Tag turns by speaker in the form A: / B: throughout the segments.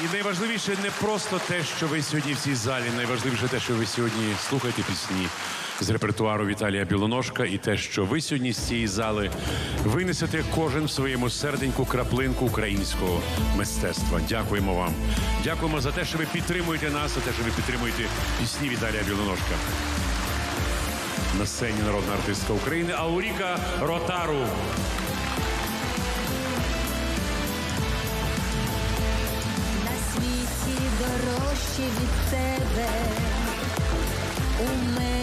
A: І найважливіше не просто те, що ви сьогодні в цій залі, найважливіше те, що ви сьогодні слухаєте пісні з репертуару Віталія Білоножка, і те, що ви сьогодні з цієї зали винесете кожен в своєму серденьку краплинку українського мистецтва. Дякуємо вам. Дякуємо за те, що ви підтримуєте нас, за те, що ви підтримуєте пісні Віталія Білоножка. На сцені народна артистка України Ауріка Ротару.
B: Дорожче від тебе, у мене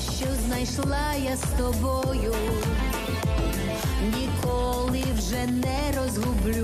B: Що знайшла я з тобою, ніколи вже не розгублю.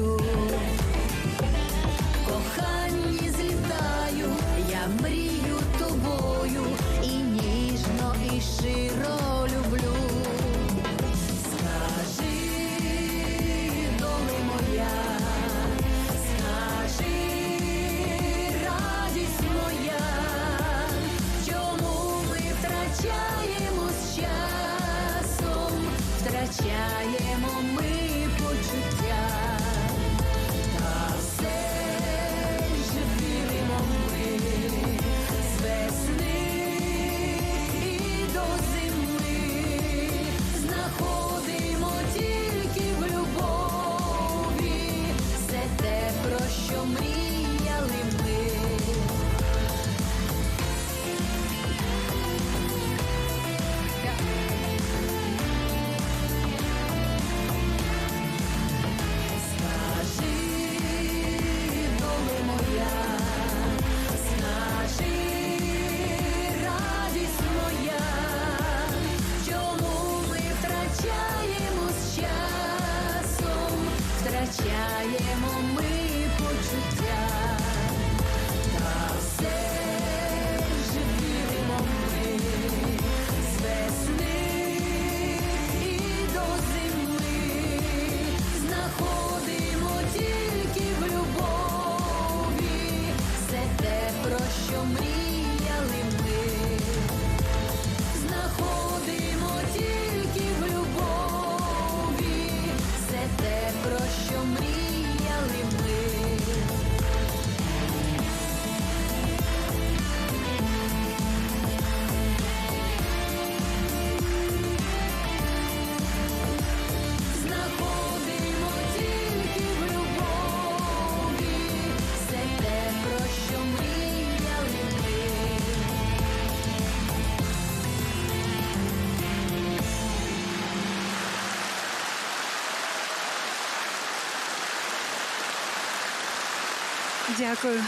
C: Дякую.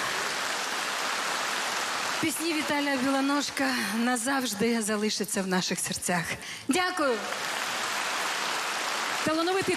C: Пісні Віталія Білоножка назавжди залишаться в наших серцях. Дякую.
D: Талановитий.